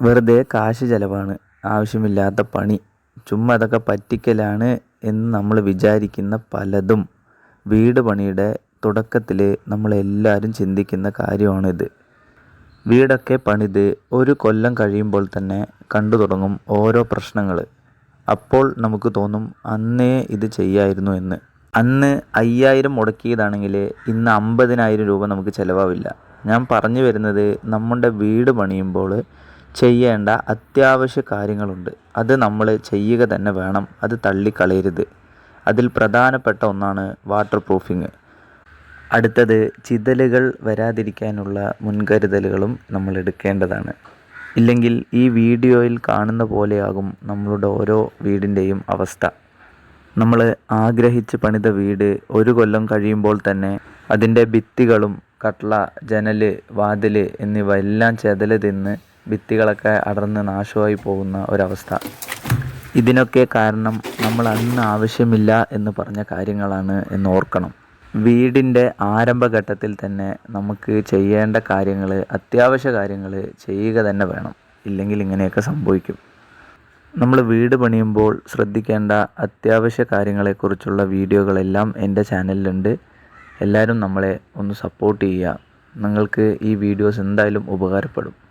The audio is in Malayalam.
വെറുതെ കാശ് ചിലവാണ്. ആവശ്യമില്ലാത്ത പണി. ചുമ്മാ അതൊക്കെ പറ്റിക്കലാണ് എന്ന് നമ്മൾ വിചാരിക്കുന്ന പലതും. വീട് പണിയുടെ തുടക്കത്തിൽ നമ്മളെല്ലാവരും ചിന്തിക്കുന്ന കാര്യമാണിത്. വീടൊക്കെ പണിത് ഒരു കൊല്ലം കഴിയുമ്പോൾ തന്നെ കണ്ടു തുടങ്ങും ഓരോ പ്രശ്നങ്ങൾ അപ്പോൾ നമുക്ക് തോന്നും അന്നേ ഇത് ചെയ്യായിരുന്നു എന്ന്. അന്ന് അയ്യായിരം മുടക്കിയതാണെങ്കിൽ ഇന്ന് അമ്പതിനായിരം രൂപ നമുക്ക് ചിലവാവില്ല. ഞാൻ പറഞ്ഞു വരുന്നത് നമ്മുടെ വീട് പണിയുമ്പോൾ ചെയ്യേണ്ട അത്യാവശ്യ കാര്യങ്ങളുണ്ട്. അത് നമ്മൾ ചെയ്യുക തന്നെ വേണം. അത് തള്ളിക്കളയരുത്. അതിൽ പ്രധാനപ്പെട്ട ഒന്നാണ് വാട്ടർ പ്രൂഫിങ് അടുത്തത് ചിതലുകൾ വരാതിരിക്കാനുള്ള മുൻകരുതലുകളും നമ്മൾ എടുക്കേണ്ടതാണ്. ഇല്ലെങ്കിൽ ഈ വീഡിയോയിൽ കാണുന്ന പോലെയാകും നമ്മളുടെ ഓരോ വീടിന്റെയും അവസ്ഥ. നമ്മൾ ആഗ്രഹിച്ച് പണിത വീട് ഒരു കൊല്ലം കഴിയുമ്പോൾ തന്നെ അതിന്റെ ഭിത്തികളും കട്ട്ള ജനൽ വാതിൽ എന്നിവ എല്ലാം ചെതൽ തിന്ന് ഭിത്തികളൊക്കെ അടർന്ന് നാശമായി പോകുന്ന ഒരവസ്ഥ. ഇതിനൊക്കെ കാരണം നമ്മൾ അന്ന് ആവശ്യമില്ല എന്ന് പറഞ്ഞ കാര്യങ്ങളാണ് എന്ന് ഓർക്കണം. വീടിന്റെ ആരംഭഘട്ടത്തിൽ തന്നെ നമുക്ക് ചെയ്യേണ്ട കാര്യങ്ങൾ അത്യാവശ്യ കാര്യങ്ങൾ ചെയ്യുക തന്നെ വേണം. ഇല്ലെങ്കിൽ ഇങ്ങനെയൊക്കെ സംഭവിക്കും. നമ്മൾ വീട് പണിയുമ്പോൾ ശ്രദ്ധിക്കേണ്ട അത്യാവശ്യ കാര്യങ്ങളെക്കുറിച്ചുള്ള വീഡിയോകളെല്ലാം എന്റെ ചാനലിലുണ്ട്. എല്ലാവരും നമ്മളെ ഒന്ന് സപ്പോർട്ട് ചെയ്യുക. നിങ്ങൾക്ക് ഈ വീഡിയോസ് എന്തായാലും ഉപകാരപ്പെടും.